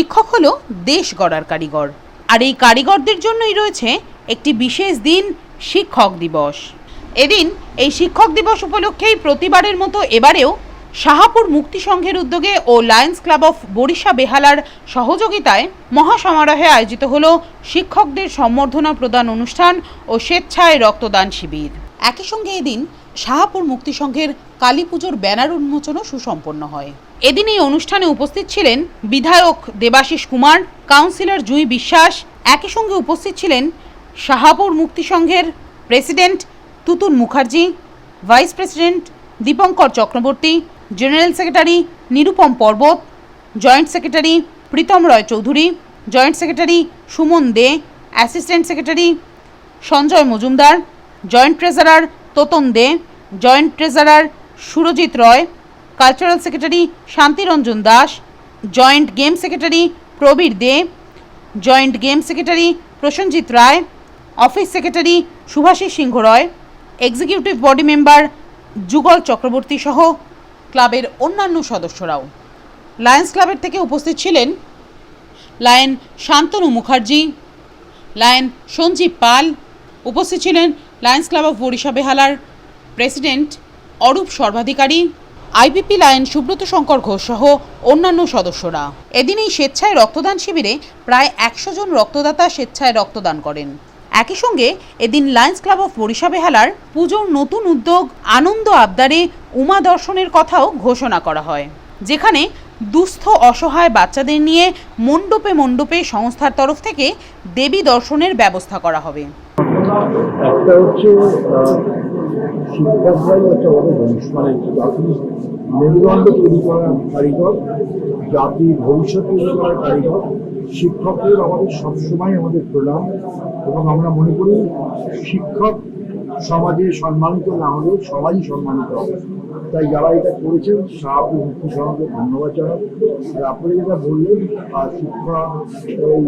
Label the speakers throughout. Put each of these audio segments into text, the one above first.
Speaker 1: শিক্ষক হলো দেশ গড়ার কারিগর। আর এই কারিগরদের জন্যই রয়েছে একটি বিশেষ দিন শিক্ষক দিবস। এদিন এই শিক্ষক দিবস উপলক্ষেই প্রতিবারের মতো এবারেও শাহাপুর মুক্তি সংঘের উদ্যোগে ও লায়ন্স ক্লাব অফ বরিশা বেহালার সহযোগিতায় মহাসমারোহে আয়োজিত হল শিক্ষকদের সম্বর্ধনা প্রদান অনুষ্ঠান ও স্বেচ্ছায় রক্তদান শিবির। একই সঙ্গে এদিন শাহাপুর মুক্তি সংঘের কালী পুজোর ব্যানার উন্মোচনও সুসম্পন্ন হয়। এদিন এই অনুষ্ঠানে উপস্থিত ছিলেন বিধায়ক দেবাশিস কুমার, কাউন্সিলর জুই বিশ্বাস, একই সঙ্গে উপস্থিত ছিলেন শাহাপুর মুক্তি সংঘের president Tutun Mukherjee, vice president Dipankar Chakraborty, general secretary Nirupam Parbat, joint secretary Pritam Roy Chowdhury, joint secretary Suman De, assistant secretary Sanjay Majumdar, joint treasurer Totan De, joint treasurer Surajit Roy cultural secretary Shantiranjan Das, joint game secretary Prabir De, joint game secretary Prosenjit Roy, office secretary Subhasis Singha Roy, executive body member Jugal Chakraborty সহ ক্লাবের অন্যান্য সদস্যরাও। Lions ক্লাবের থেকে উপস্থিত ছিলেন lion Shantanu Mukherjee, lion Sanjeev Pal, উপস্থিত ছিলেন Lions club of Barisha বেহালার president Arup Sarbadhikari IPP lion Subrata Shankar Ghosh সহ অন্যান্য সদস্যরা। এদিন এই স্বেচ্ছায় রক্তদান শিবিরে প্রায় একশো জন রক্তদাতা স্বেচ্ছায় রক্তদান করেন। একই সঙ্গে এদিন লায়ন্স ক্লাব অফ বরিশা বেহালার পুজোর নতুন উদ্যোগ আনন্দ আবদারে উমা দর্শনের কথাও ঘোষণা করা হয়, যেখানে দুস্থ অসহায় বাচ্চাদের নিয়ে মণ্ডপে মণ্ডপে সংস্থার তরফ থেকে দেবী দর্শনের ব্যবস্থা করা হবে।
Speaker 2: একটা হচ্ছে শিক্ষকরাই একটা আমাদের ভবিষ্যৎ মানে জাতির মেরুদণ্ড তৈরি করার কারিগর জাতির ভবিষ্যৎ তৈরি করার কারিগর, শিক্ষকদের আমাদের সবসময় আমাদের প্রণাম। এবং আমরা মনে করি শিক্ষক সমাজে সম্মানিত না হলেও সবাই সম্মানিত হবে। তাই যারা এটা করেছেন সাহায্য মুক্তি সমাজকে ধন্যবাদ জানাব। আর আপনি যেটা বললেন শিক্ষা, এই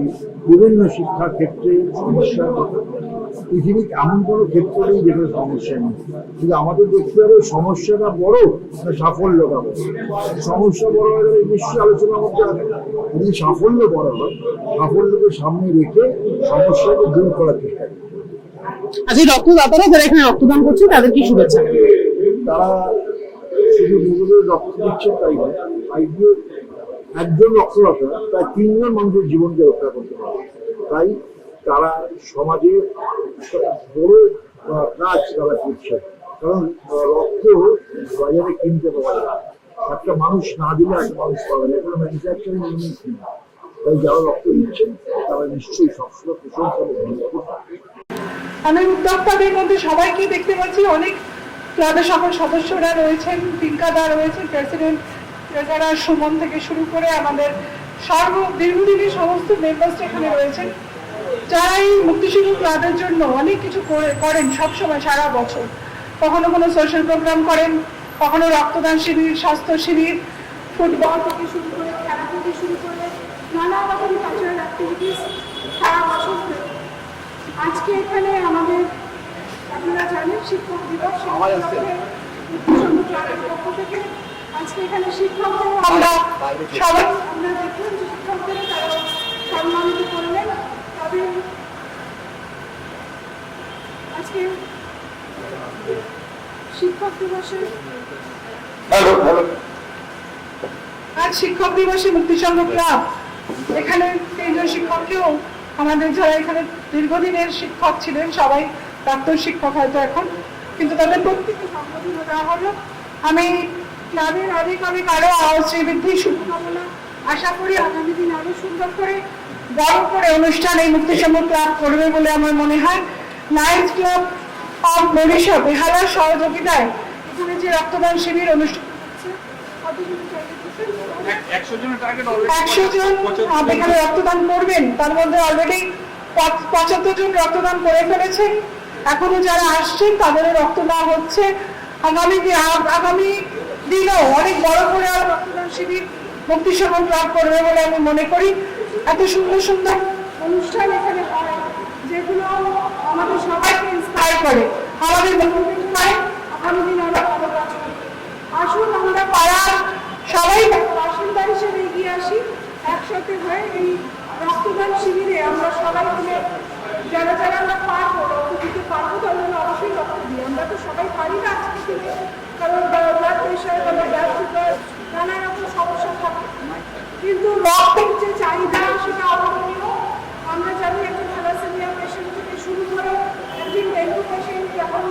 Speaker 2: বিভিন্ন শিক্ষা ক্ষেত্রে সমস্যার কথা। পৃথিবীর এমন কোনো ক্ষেত্র নেই যেখানে সমস্যা নেই। কিন্তু আমাদের দেখতে হবে সমস্যাটা বড় না সাফল্যটা বড়। সমস্যা বড় হয়ে গেলে নিশ্চয়ই আলোচনা মধ্যে আসবে যদি সাফল্য বড় হয়, সাফল্যকে সামনে রেখে সমস্যাকে দূর করার চেষ্টা করি।
Speaker 3: আচ্ছা রক্তদাতারা যারা এখানে রক্তদান করছে তাদের কি শুভেচ্ছা।
Speaker 2: তারা শুধু নিজেদের রক্ত দিচ্ছে, তাই নয়। আজকে একজন রক্তদাতা, প্রায় তিনজন মানুষের জীবনকে রক্ষা করতে পারে। তাই তারা সমাজে বড় কাজ তারা করছে। কারণ রক্ত বাজারে কিনতে পাওয়া যায়। একটা মানুষ না দিলে একটা মানুষ পাবে না। এখানে ম্যানুফ্যাকচারিং ইউনিট তাই যারা রক্ত দিচ্ছেন, তারা নিশ্চয়ই সবসময় প্রশংসা।
Speaker 4: আমি উদ্যোক্তাদের মধ্যে সবাইকে দেখতে পাচ্ছি। অনেক ক্লাবের সকল সদস্যরা রয়েছেন পিঙ্কাদা রয়েছেন, প্রেসিডেন্ট যারা সুমন থেকে শুরু করে আমাদের সর্ব দীর্ঘদিনের সমস্ত মেম্বার্স এখানে রয়েছেন। যারা এই মুক্তিসংঘ ক্লাবের জন্য অনেক কিছু করে- করেন সবসময়, সারা বছর। কখনো কোনো সোশ্যাল প্রোগ্রাম করেন, কখনো রক্তদান শিবির, স্বাস্থ্য শিবির ফুটবল থেকে শুরু করে, খেলা থেকে শুরু করে, নানা রকম কালচারাল অ্যাক্টিভিটিস আজকে এখানে আমাদের আপনারা জানেন শিক্ষক দিবস পক্ষ থেকে আজকে এখানে শিক্ষকদের আমরা সবাই আমরা দেখলাম যে শিক্ষকদের তারা সম্মানিত করলেন। তাদের আজকে শিক্ষক দিবসে আজ শিক্ষক দিবসে মুক্তিসংঘ ক্লাব এখানে তিনজন শিক্ষককেও আমাদের যারা এখানে দীর্ঘদিনের শিক্ষক ছিলেন, সবাই প্রাক্তন শিক্ষক হয়তো এখন, কিন্তু তাদের প্রত্যেককে সম্বোধনা দেওয়া হলো। আমি ক্লাবের অনেক অনেক আরও শ্রীবৃদ্ধি শুভকামনা, আশা করি আগামী দিন আরও সুন্দর করে, বড় করে অনুষ্ঠান এই মুক্তিসংঘ ক্লাব করবে বলে আমার মনে হয়। লায়ন্স ক্লাব অফ বরিশা বেহালার সহযোগিতায় এখানে যে রক্তদান শিবির অনুষ্ঠিত হচ্ছে কতগুলো জায়গা থেকে? একশো জন এখানে রক্তদান করবেন তার মধ্যে অলরেডি পঁচাত্তর জন রক্তদান করে ফেলেছেন এখনও যারা আসছেন তাদেরও রক্ত দেওয়া হচ্ছে। আগামী আগামী দিনেও অনেক বড় করে আর রক্তদান শিবির মুক্তি সমান লাভ করবে বলে আমি মনে করি। এত সুন্দর সুন্দর অনুষ্ঠান এখানে হয় যেগুলো আমাদের সবাইকে ইন্সপায়ার করে। আমাদের আগামী দিন আমরা ভালো কাজ আসুন আমরা পাড়ার সবাই বাসিন্দা হিসেবে এগিয়ে আসি একসাথে হয়ে এই রক্তদান শিবিরে আমরা সবাই মিলে, যারা যারা আমরা পারব, রক্ত দিতে পারব তাদের অবশ্যই রক্ত দিই। আমরা তো সবাই পারি না আজকে দিনে কারণ ব্লাড প্রেশার বা ব্লাড সুগার নানা রকম সমস্যা থাকে। কিন্তু রক্তের যে চাহিদা, সেটা অভাবনীয়। আমরা জানি একজন থ্যালাসেমিয়া পেশেন্ট থেকে শুরু করে একজন ডেঙ্গু পেশেন্ট যখন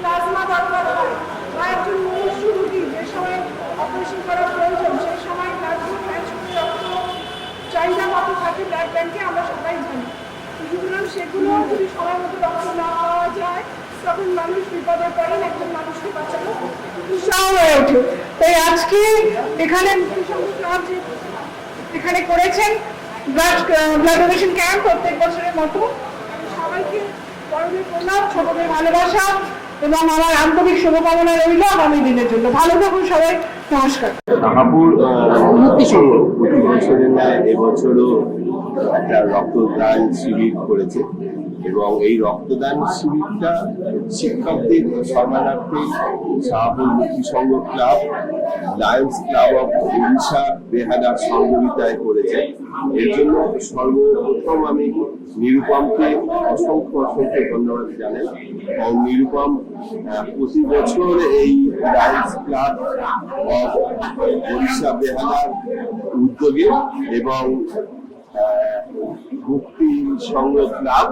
Speaker 4: প্লাজমা দরকার হয়, বা একজন মুমূর্ষু রুগী যে সময় অপারেশন করা প্রয়োজন সেই সময় প্লাজমা ট্রান্সফার রক্ত চাহিদা কত থাকে ব্লাড ব্যাংকে আমরা সবাই জানি। সুতরাং সেগুলো যদি সময় মতো রক্ত না পাওয়া যায়, তখন মানুষ বিপদে পড়েন একজন মানুষকে বাঁচানো উৎসাহ হয়ে ওঠে। তাই আজকে এখানে এখানে করেছেন ব্লাড ব্লাড ডোনেশন ক্যাম্প প্রত্যেক বছরের মতো। সবাইকে বড়দের প্রণাম ছোটদের ভালোবাসা। এবং আমার আন্তরিক শুভকামনা রইল আগামী দিনের জন্য। ভালো থাকুন সবাই। নমস্কার।
Speaker 5: শাহাপুর উন্নতি সংঘ এবছরও একটা রক্তদান শিবির করেছে। এবং এই রক্তদান শিবিরটা শিক্ষকদের সম্মানার্থে Shahapur Mukti Sangha club Lions club of Orissa বেহাদার সহযোগিতায় করেছে। এর জন্য সর্বপ্রথম আমি নিরুপমকে অসংখ্য অসংখ্য ধন্যবাদ জানাই। এবং নিরুপম প্রতি বছর এই লায়ন্স ক্লাব অফ উড়িষ্যা বেহালার উদ্যোগে এবং মুক্তি সংঘ ক্লাব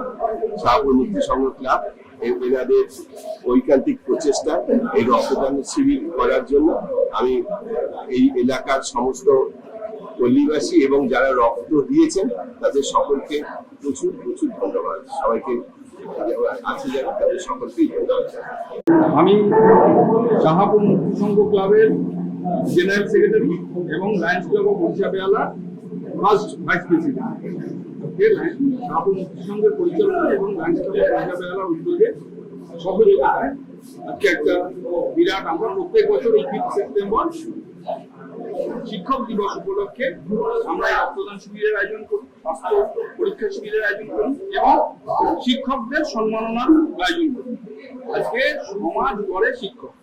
Speaker 5: শাহপুর মুক্তি সংঘ ক্লাব এনাদের ঐকান্তিক প্রচেষ্টা এই রক্তদান শিবির করার জন্য আমি এই এলাকার সমস্ত পল্লীবাসী এবং যারা রক্ত দিয়েছেন, তাদের সকলকে প্রচুর প্রচুর ধন্যবাদ সবাইকে আছে যারা তাদের সকলকেই ধন্যবাদ।
Speaker 6: আমি শাহাপুর মুক্তি সংঘ ক্লাবের জেনারেল সেক্রেটারি এবং Lions club of first vice president September শিক্ষক দিবস উপলক্ষে আমরা রক্তদান শিবিরের আয়োজন করি স্বাস্থ্য পরীক্ষা শিবিরের আয়োজন করি এবং শিক্ষকদের সম্মাননার আয়োজন করি আজকে সমাজ গড়ে শিক্ষক।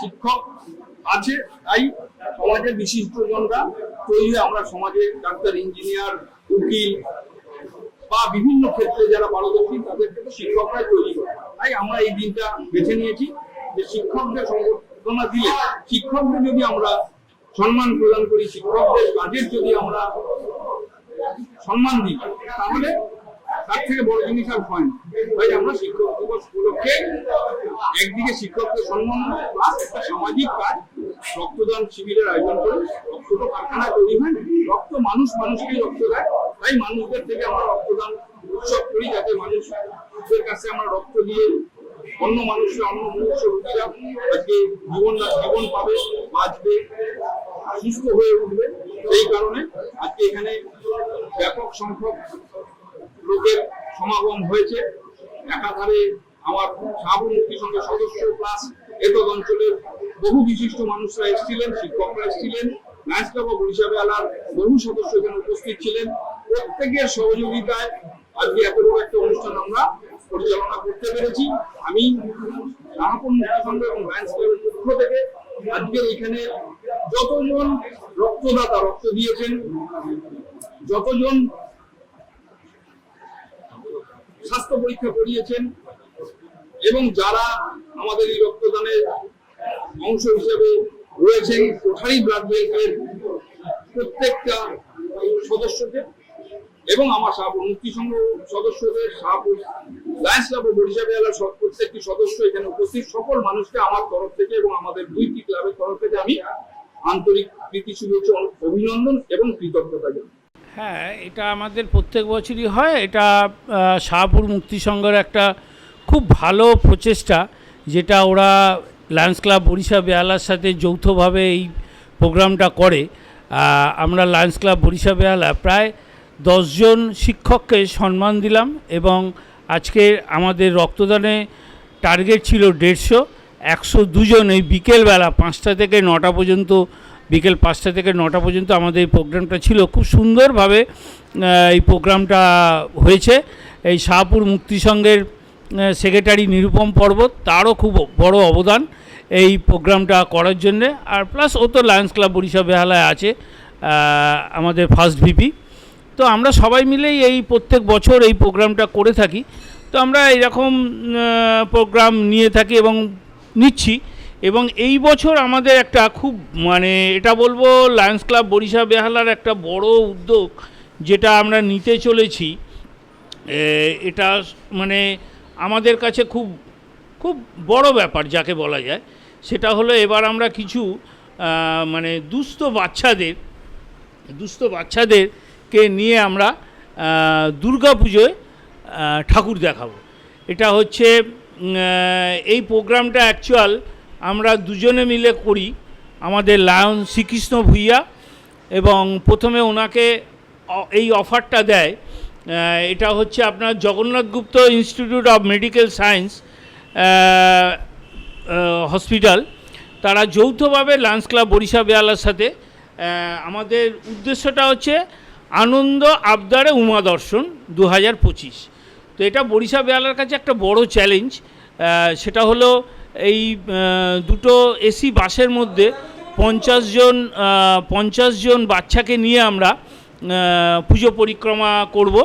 Speaker 6: শিক্ষক আছে, তাই সমাজের বিশিষ্টজনরা। তৈরি আমরা সমাজে ডাক্তার, ইঞ্জিনিয়ার উকিল বা বিভিন্ন ক্ষেত্রে যারা পারদর্শী তাদেরকে তো শিক্ষকরাই তৈরি করে। তাই আমরা এই দিনটা বেছে নিয়েছি যে শিক্ষকদের সংবর্ধনা দিয়ে, শিক্ষকদের যদি আমরা সম্মান প্রদান করি, শিক্ষকদের কাজের যদি আমরা সম্মান দিই, তাহলে তার থেকে বড় জিনিস আর হয় না। তাই আমরা শিক্ষক দিবস উপলক্ষে একদিকে শিক্ষকদের সম্মান প্লাস একটা সামাজিক কাজ রক্তদান শিবিরের আয়োজন করে রক্ত তো কারখানায় তৈরি হয়। রক্ত মানুষ মানুষকেই রক্ত দেয়। তাই মানুষদের থেকে আমরা রক্তদান উৎসব করি যাতে মানুষদের কাছে আমরা রক্ত দিয়ে অন্য মানুষের, অন্য মনুষ্য রোগীরা আজকে জীবন জীবন পাবে, বাঁচবে, সুস্থ হয়ে উঠবে। সেই কারণে আজকে এখানে ব্যাপক সংখ্যক লোকের সমাগম হয়েছে। একাধারে আমার শাহপুর মুক্তি সংঘের সদস্য প্লাস এতদ অঞ্চলের বহু বিশিষ্ট মানুষরা এসেছিলেন, শিক্ষকরা এসেছিলেন উড়িষ্যা বেলার বহু সদস্য এখানে উপস্থিত ছিলেন। প্রত্যেকের সহযোগিতায় আজকে এত বড় একটা অনুষ্ঠান আমরা পরিচালনা করতে পেরেছি। আমি শাহপুর মুক্তি সংঘ এবং ক্লাবের পক্ষ থেকে আজকের এখানে যতজন রক্তদাতা রক্ত দিয়েছেন, যতজন স্বাস্থ্য পরীক্ষা করিয়েছেন এবং যারা আমাদের এই রক্তদানের অংশ হিসেবে রয়েছেন কোঠারি ব্লাড ব্যাংকের প্রত্যেকটা সদস্যকে এবং আমার শাহপুর মুক্তি সংঘ সদস্যদের Shahpur Lions club of Barisha বেহালার সব- প্রত্যেকটি সদস্য এখানে উপস্থিত। সকল মানুষকে আমার তরফ থেকে এবং আমাদের দুইটি ক্লাবের তরফ থেকে আমি আন্তরিক প্রীতি, শুভেচ্ছা, অভিনন্দন এবং কৃতজ্ঞতা জানাই।
Speaker 7: হ্যাঁ এটা আমাদের প্রত্যেক বছরই হয়। এটা শাহপুর মুক্তি সংঘের একটা খুব ভালো প্রচেষ্টা, যেটা ওরা লায়ন্স ক্লাব বরিশা বেহালার সাথে যৌথভাবে এই প্রোগ্রামটা করে। আমরা লায়ন্স ক্লাব বরিশা বেহালা প্রায় দশজন শিক্ষককে সম্মান দিলাম এবং আজকে আমাদের রক্তদানে টার্গেট ছিল দেড়শো, একশো দুজন এই বিকেলবেলা পাঁচটা থেকে নটা পর্যন্ত, বিকেল পাঁচটা থেকে নটা পর্যন্ত আমাদের এই প্রোগ্রামটা ছিল। খুব সুন্দরভাবে এই প্রোগ্রামটা হয়েছে। এই শাহপুর মুক্তি সংঘের সেক্রেটারি নিরুপম পর্বত, তারও খুব বড় অবদান এই প্রোগ্রামটা করার জন্যে। আর প্লাস ও তো লায়ন্স ক্লাব বরিশা বেহালায় আছে আমাদের ফার্স্ট ভিপি। তো আমরা সবাই মিলেই এই প্রত্যেক বছর এই প্রোগ্রামটা করে থাকি। তো আমরা এরকম প্রোগ্রাম নিয়ে থাকি এবং নিচ্ছি। এবং এই বছর আমাদের একটা খুব মানে এটা বলব লায়ন্স ক্লাব বরিশা বেহালার একটা বড় উদ্যোগ যেটা আমরা নিতে চলেছি। এটা মানে আমাদের কাছে খুব খুব বড় ব্যাপার যাকে বলা যায়। সেটা হলো এবার আমরা কিছু মানে দুস্থ বাচ্চাদের, দুস্থ বাচ্চাদেরকে নিয়ে আমরা দুর্গা পুজোয় ঠাকুর দেখাবো। এটা হচ্ছে এই প্রোগ্রামটা অ্যাকচুয়াল আমরা দুজনে মিলে করি। আমাদের লায়ন শ্রীকৃষ্ণ ভূঁইয়া এবং প্রথমে ওনাকে এই অফারটা দেয় এটা হচ্ছে আপনার Jagannath Gupta institute of medical science hospital. তারা যৌথভাবে লান্স ক্লাব বরিশা বেয়ালার সাথে আমাদের উদ্দেশ্যটা হচ্ছে আনন্দ আবদারে উমা দর্শন দু হাজার পঁচিশ। তো এটা বরিশা বেয়ালার কাছে একটা বড় চ্যালেঞ্জ সেটা হলো এই দুটো এসি বাসের মধ্যে পঞ্চাশ জন পঞ্চাশ জন বাচ্চাকে নিয়ে আমরা পুজো পরিক্রমা করব।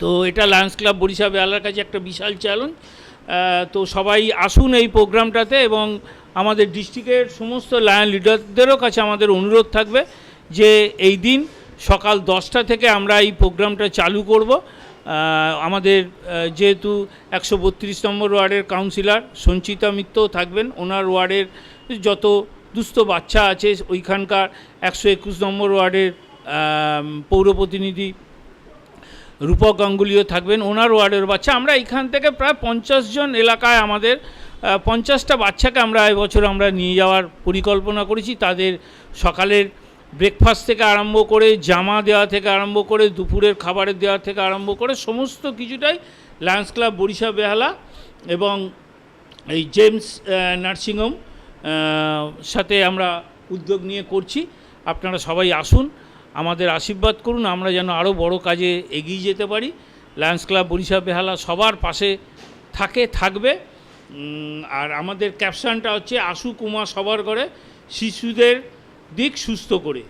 Speaker 7: তো এটা লায়ন্স ক্লাব বরিশা বেহালার কাছে একটা বিশাল চ্যালেঞ্জ তো সবাই আসুন এই প্রোগ্রামটাতে এবং আমাদের ডিস্ট্রিক্টের সমস্ত লায়ন লিডারদেরও কাছে আমাদের অনুরোধ থাকবে যে এই দিন সকাল দশটা থেকে আমরা এই প্রোগ্রামটা চালু করব। আমাদের যেহেতু একশো বত্রিশ নম্বর ওয়ার্ডের কাউন্সিলর সঞ্চিতা মিত্রও থাকবেন, ওনার ওয়ার্ডের যত দুস্থ বাচ্চা আছে, ওইখানকার একশো একুশ নম্বর ওয়ার্ডের পৌর প্রতিনিধি রূপক গাঙ্গুলিও থাকবেন, ওনার ওয়ার্ডের বাচ্চা। আমরা এখান থেকে প্রায় পঞ্চাশ জন এলাকায় আমাদের পঞ্চাশটা বাচ্চাকে আমরা এবছর আমরা নিয়ে যাওয়ার পরিকল্পনা করেছি। তাদের সকালের ব্রেকফাস্ট থেকে আরম্ভ করে, জামা দেওয়া থেকে আরম্ভ করে, দুপুরের খাবারের দেওয়া থেকে আরম্ভ করে, সমস্ত কিছুটাই লায়ন্স ক্লাব বরিশা বেহালা এবং এই জেমস নার্সিংহোম সাথে আমরা উদ্যোগ নিয়ে করছি। আপনারা সবাই আসুন। আমাদের আশীর্বাদ করুন, আমরা যেন আরও বড় কাজে এগিয়ে যেতে পারি। লায়ন্স ক্লাব বরিশা বেহালা সবার পাশে থাকে, থাকবে। আর আমাদের ক্যাপশানটা হচ্ছে আশু কুমা সবার করে শিশুদের দিক সুস্থ করে।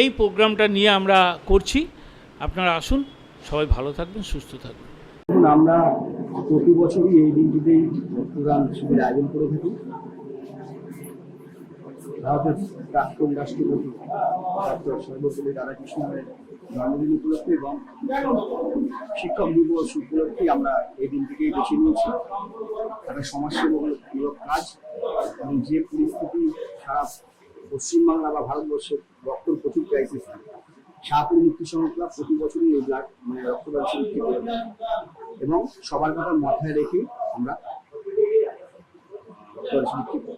Speaker 7: এই প্রোগ্রামটা নিয়ে আমরা করছি। আপনারা আসুন, সবাই ভালো থাকবেন, সুস্থ থাকবেন।
Speaker 8: আমরা প্রতি বছরই এই দিনটিতেই রক্তদান শিবির আয়োজন করে থাকি। ভারতের প্রাক্তন রাষ্ট্রপতি ডক্টর সর্বপল্লী রাধাকৃষ্ণনের জন্মদিন উপলক্ষে এবং শিক্ষক দিবস উপলক্ষে আমরা এই দিনটিকেই বেছে নিয়েছি। একটা সমাজসেবামূলক কাজ এবং যে পরিস্থিতি সারা পশ্চিমবাংলা বা ভারতবর্ষের রক্তর প্রচুর ক্রাইসিস শাহপুর মুক্তি সংস্থা প্রতি বছরই এই ব্লাড মানে রক্তদান শিবিরটি করে এবং সবার কথা মাথায় রেখে আমরা রক্তদান শিবিরটি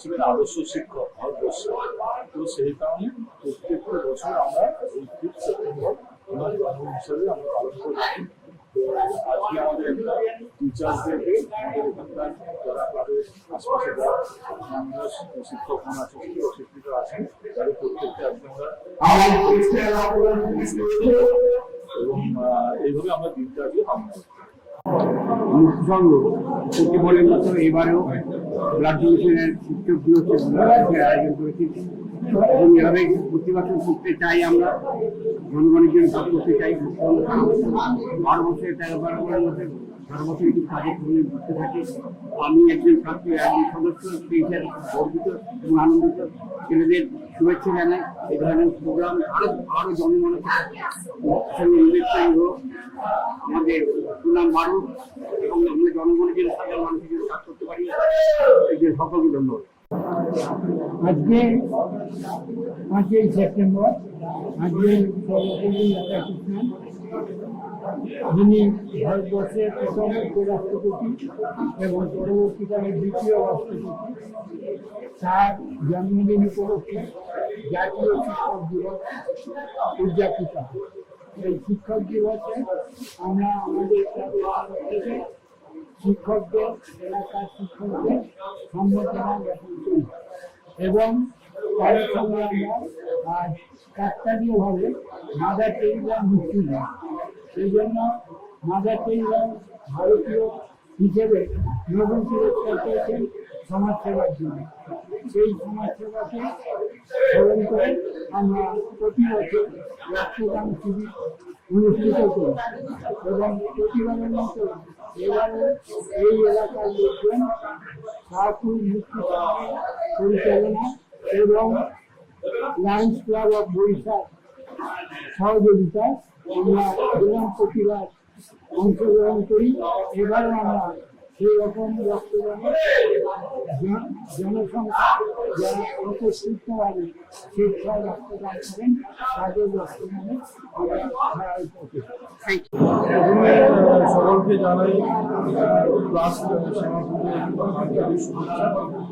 Speaker 8: ছিলেন আদর্শ শিক্ষক ভারতবর্ষে। তো সেই কারণে প্রত্যেকটা বছর আমরা এই ফিফথ সেপ্টেম্বর ওনার জন্মদিন হিসেবে আমরা পালন করে থাকি তো আজকে আমাদের একটা টিচার্স ডে আমাদের এখানকার যারা ক্লাবের আশপাশে যারা আছে শিক্ষক শিক্ষিকা আছেন তাদের প্রত্যেকটা আজকে এবং এইভাবে আমরা দিনটা আজকে পালন করি
Speaker 9: মুক্তিসংঘ প্রতিবারের মতো এবারেও ব্লাড ডোনেশনের শিক্ষক দিবসের আয়োজন করেছি। এবং এভাবে প্রতি করতে চাই আমরা, জনগণের জন্য কাজ করতে চাই। বারো বছরের তেরো বারো বছরের মধ্যে আমি একজন ছাত্র, একজন সদস্য গর্বিত এবং আনন্দিত। ছেলেদের শুভেচ্ছা জানাই। এই ধরনের প্রোগ্রাম আরও আরও জনমানুষের সঙ্গে আমাদের সুনাম বাড়ুক এবং আমরা জনগণের জন্য সাধারণ মানুষের জন্য কাজ করতে পারি। যে সকলকে ধন্যবাদ।
Speaker 10: আজকে পাঁচই সেপ্টেম্বর, আজকে সর্বপল্লী রাধাকৃষ্ণন যিনি ভারতবর্ষের প্রথম উপরাষ্ট্রপতি এবং পরবর্তীকালে দ্বিতীয় রাষ্ট্রপতি, তার জন্মদিন উপলক্ষে জাতীয় শিক্ষক দিবস উদযাপিত হয়। এই শিক্ষক দিবসে আমরা আমাদের থেকে শিক্ষকদের, এলাকার শিক্ষকদের সম্বর্ধনা জ্ঞাপন করি এবং তাদের সঙ্গে আমরা কাকতালীয়ভাবে মাদার টেরিজার মুক্তি সেই জন্য মাদার টেরিজা ভারতীয় হিসেবে নোবেল পুরস্কার পেয়েছেন সমাজসেবার জন্য। সেই সমাজসেবাকে স্মরণ করে আমরা প্রতি বছর রক্তদান শিবির অনুষ্ঠিত করি এবং প্রতিবারের মতো এবারে এই এলাকার লোকজন শাহপুর মুক্তি পরিচালনা এবং লায়ন্স ক্লাব অফ বরিশাল সহযোগিতায় আমরা গ্রাম প্রতিবাদ অংশগ্রহণ করি। এবারও আমরা সেই রকম রক্তদানে জন- জনসংখ্যা যারা রক্তদান করেন তাদের রক্তদানে
Speaker 11: সকলকে জানাই ক্লাস শুভেচ্ছা।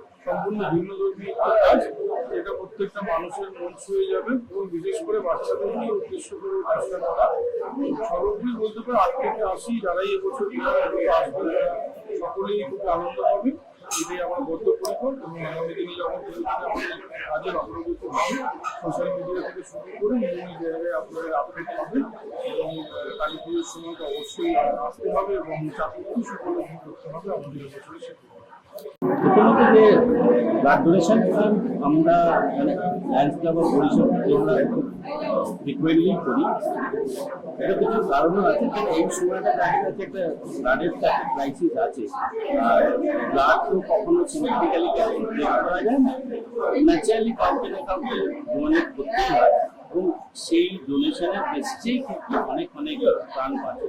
Speaker 11: সম্পূর্ণ ভিন্ন ধর্মী কাজ এটা প্রত্যেকটা মানুষের মন ছুঁয়ে যাবে এবং বিশেষ করে বাচ্চাদেরকে উদ্দেশ্য করে কাজটা করা। সর্বোপরি বলতে পারে আট থেকে আশি এবছর বিদ্যালয়ে আসবে, সকলেই খুব আনন্দ পাবে। এটাই আমার বদ্ধপরিকর এবং আগামী দিনে যখন কাজের অগ্রগতি হবে সোশ্যাল মিডিয়া থেকে শুরু করে বিভিন্ন জায়গায় আপনাদের আপডেট পাবেন এবং কালী পুজোর সময় তো অবশ্যই আসতে হবে এবং চাকরি সকলে করতে হবে আমাদের এবছরে সেটা
Speaker 12: প্রথমত যে ব্লাড ডোনেশন আমরা মানে লায়ন্স ক্লাব অফ থেকে আমরা খুব ফ্রিকুয়েন্টলি করি এটা কিছু কারণও আছে যে এই সময়টা দেখা যাচ্ছে একটা ব্লাডের তো একটা ক্রাইসিস আছে। আর ব্লাড তো কখনো সিমেট্রিক্যালি ন্যাচারালি কাউকে না কাউকে ডোনেট করতেই হয়। এবং সেই ডোনেশনের বেসিসেই কিন্তু অনেক অনেক প্রাণ বাঁচে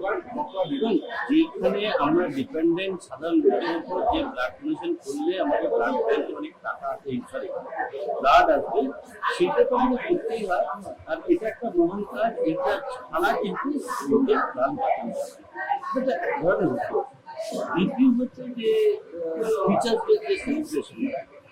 Speaker 12: এবং যেখানে আমরা ডিপেন্ডেন্ট সাধারণ লোকের উপর যে ব্লাড ডোনেশন করলে আমাদের ব্লাড ব্যাংকে অনেক টাকা এই সরি ব্লাড আসবে সেটা তো আমাদের করতেই হয় আর এটা একটা মহান কাজ, এটা ছাড়া কিন্তু লোকের প্রাণ বাঁচানো যাবে না। এটা এক ধরনের উদ্যোগ দ্বিতীয় হচ্ছে যে টিচার্সদের যে সেলিব্রেশন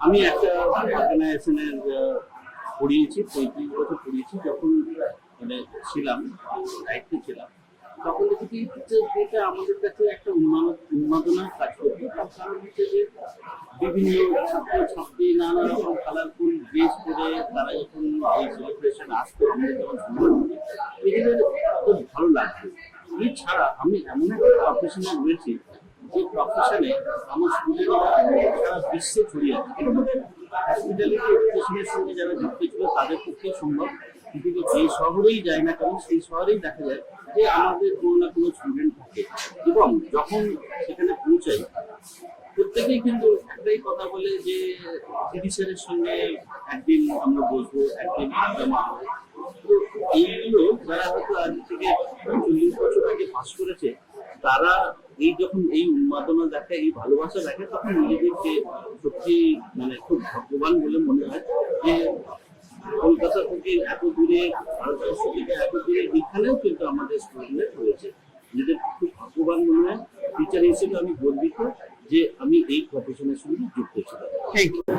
Speaker 12: আমি একটা অর্গানাইজেশনের পড়িয়েছি, পঁয়ত্রিশ বছর পড়িয়েছি, যখন মানে ছিলাম, দায়িত্বে ছিলাম, তখন দেখেছি ডেটা আমাদের কাছে একটা উন্মাদ, উন্মাদনার কাজ করতো। তার কারণ হচ্ছে যে বিভিন্ন ছাত্র, ছাত্রী, নানা রকম কালারফুল ড্রেস পরে তারা যখন এই সেলিব্রেশন আসতো, আমাদের যখন এগুলো খুব ভালো লাগতো। এছাড়া আমি এমন একটা প্রফেশনে রয়েছি যে প্রফেশনে আমার স্টুডেন্টরা সারা বিশ্বে ছড়িয়ে হসপিটালিটি এডুকেশনের সঙ্গে যারা যুক্ত ছিল, তাদের পক্ষে সম্ভব। কিন্তু যে শহরেই যায় না কেন, সেই শহরেই দেখা যায় যে আমাদের কোনো না কোনো স্টুডেন্ট থাকে। এবং যখন সেখানে পৌঁছাই প্রত্যেকেই কিন্তু একটাই কথা বলে যে স্যারের সঙ্গে একদিন আমরা বসবো, একদিন আড্ডা মারবো তো এইগুলো যারা হয়তো আজ থেকে চল্লিশ বছর আগে পাস করেছে, তারা এই যখন এই উন্মাদনা দেখে, এই ভালোবাসা দেখে, তখন নিজেদেরকে সত্যি মানে খুব ভগ্যবান বলে মনে হয় যে কলকাতা থেকে এত দূরে, ভারতবর্ষ থেকে এত দূরে, এখানেও কিন্তু আমাদের স্টুডেন্ট রয়েছে। নিজেদের খুব ভাগ্যবান মনে হয়। টিচার হিসেবে আমি গর্বিত। যে আমি এই প্রফেশনের সঙ্গে যুক্ত ছিলাম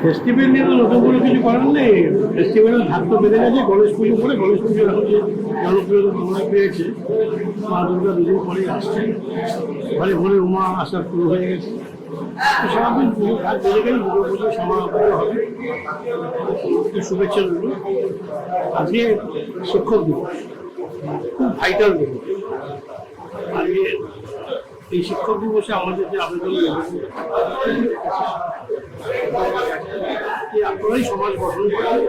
Speaker 10: ফেস্টিভ্যাল নিয়ে তো নতুন কিছু নেই। ফেস্টিভ্যালের ধাপ তো গেছে। গণেশ পুজো গণেশ পুজো পেয়েছে, মা দুর্গা দুদিন পরেই আসছে। ঘরে উমা শুরু হয়ে গেছে।
Speaker 13: গেলে পুজো হবে। শুভেচ্ছা আজকে শিক্ষক দিবস। খুব ভাইটাল দিবস। আজকে এই শিক্ষক দিবসে আমাদের যে আবেদন আপনারাই সমাজ গঠন করেন,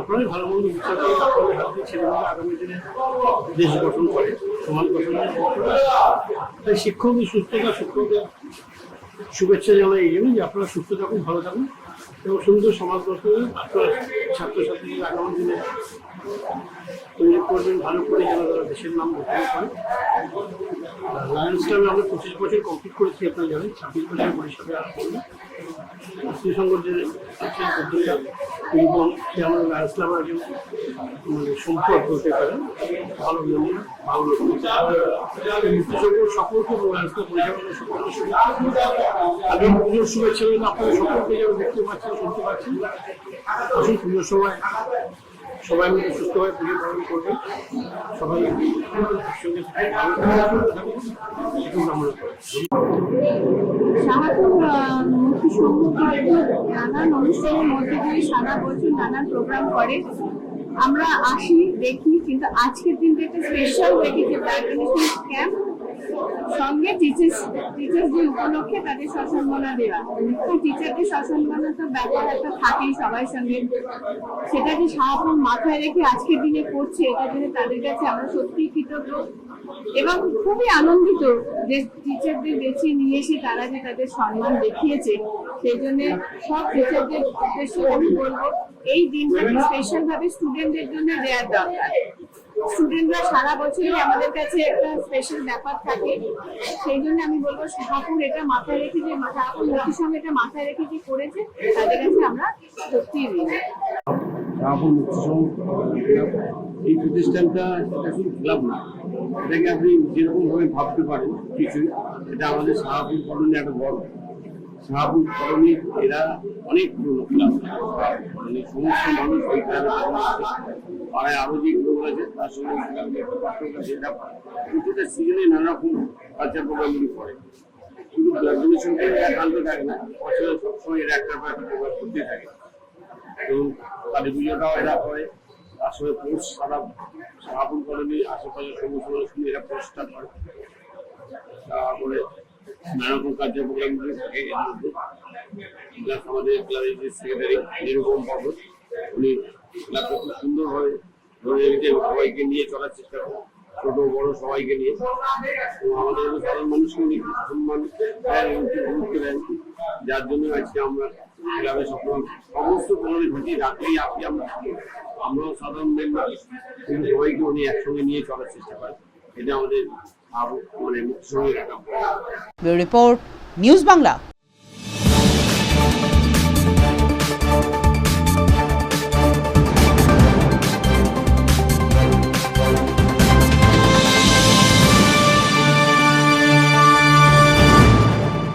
Speaker 13: আপনারাই ভালো মন্দ বিচার করে আপনাদের হাত ছেলেমেয়েরা আগামী দিনে দেশ গঠন করে, সমাজ গঠন করে তাই শিক্ষকদের সুস্থতা শিক্ষকদের শুভেচ্ছা জানাই এই জন্য যে আপনারা সুস্থ থাকুন, ভালো থাকুন এবং সুন্দর সমাজ গঠনে আপনার ছাত্রছাত্রীদের আগামী দিনে তৈরি করবেন, ভালো করে যেন তারা দেশের নাম গঠন করে লায়ন্স ক্লাবে আমরা পঁচিশ বছর কমপ্লিট করেছি, আপনারা জানেন, ছাব্বিশ বছর পরিষদে শ্রীসঙ্গর যে আছে পদ্ধতিটা এবং সে আমাদের লায়ন্স ক্লাব একজন মানে সম্পদ পারেন ভালো মেমো ভালো সকলকে লায়ন্স শুভেচ্ছা। পুজোর শুভেচ্ছা আপনারা সকলকে যেন দেখতে পাচ্ছেন, শুনতে পাচ্ছেন। আসুন পুজোর সময় সবাই মিলে সুস্থভাবে পুজো পালন করবেন। সবাই
Speaker 3: কিন্তু নানান অনুষ্ঠানের মধ্যে দিয়ে সারা বছর নানান প্রোগ্রাম করে। আমরা আসি, দেখি, কিন্তু আজকের দিনটা একটা স্পেশাল রেখেছে ব্লাড ডোনেশন ক্যাম্প সঙ্গে টিচার্স টিচার্স ডে উপলক্ষে তাদের দেওয়া। তো টিচারদের তো ব্যাপার একটা থাকেই সঙ্গে। সেটা যে শাহাপুর মাথায় রেখে আজকের দিনে করছে এটার জন্য তাদের কাছে আমরা সত্যিই কৃতজ্ঞ। এবং খুবই আনন্দিত যে টিচারদের বেছে নিয়ে এসে তারা যে তাদের সম্মান দেখিয়েছে, সেই জন্য সব টিচারদের উদ্দেশ্যে আমি বলব, এই দিনটাকে স্পেশাল ভাবে স্টুডেন্টদের জন্য দেওয়ার দরকার। স্টুডেন্টরা সারা বছরই আমাদের কাছে একটা স্পেশাল ব্যাপার থাকে। সেই জন্য আমি বলব শাহাপুর এটা মাথায় রেখে যে মুক্তির সঙ্গে এটা মাথায় রেখে যে করেছে, তাদের কাছে আমরা
Speaker 12: মুক্তি এই প্রতিষ্ঠানটা এটা শুধু ক্লাব না। এটাকে আপনি যেরকম ভাবে ভাবতে পারেন, কিছুই। এটা আমাদের শাহপুর কলোনি একটা বড়। শাহপুর কলোনির এরা অনেক পুরনো ক্লাব। সমস্ত মানুষ ওই ক্লাবে পাড়ায় আরও যে গ্রুপ আছে, তার সঙ্গে ক্লাবে একটা পার্থক্য এটা প্রতিটা সিজনে নানা রকম কালচার প্রোগ্রামগুলি করে শুধু ব্লাড ডোনেশন করে একান্ত থাকে না। বছরে সবসময় এরা একটা পর একটা প্রোগ্রাম করতে থাকে। এবং কালী পুজোটাও এরা করে। তার সঙ্গে পোস্ট সারা সারাপুর কলোনি আশেপাশে সমস্ত মানুষগুলো এরা পোস্টটা করে। তারপরে নানা রকম কার্যক্রমগুলি থাকে এর মধ্যে। আমাদের ক্লাবের সেক্রেটারি নিরুপম ভগত উনি ক্লাবটা খুব সুন্দরভাবে সবাইকে নিয়ে চলার চেষ্টা করে। ছোট, বড় সবাইকে নিয়ে। আমাদের সাধারণ মানুষকে খুব সম্মান গুরুত্ব দেন যার জন্য আজকে আমরা ক্লাবে সকল সমস্ত কলোনি ঘটি রাখলেই আপনি আমরা আমরাও সাধারণ মেম্বার। কিন্তু সবাইকে উনি একসঙ্গে নিয়ে চলার চেষ্টা করেন। এটা আমাদের মানে মুখ্য সঙ্গে রাখা।
Speaker 1: Report, news Bangla.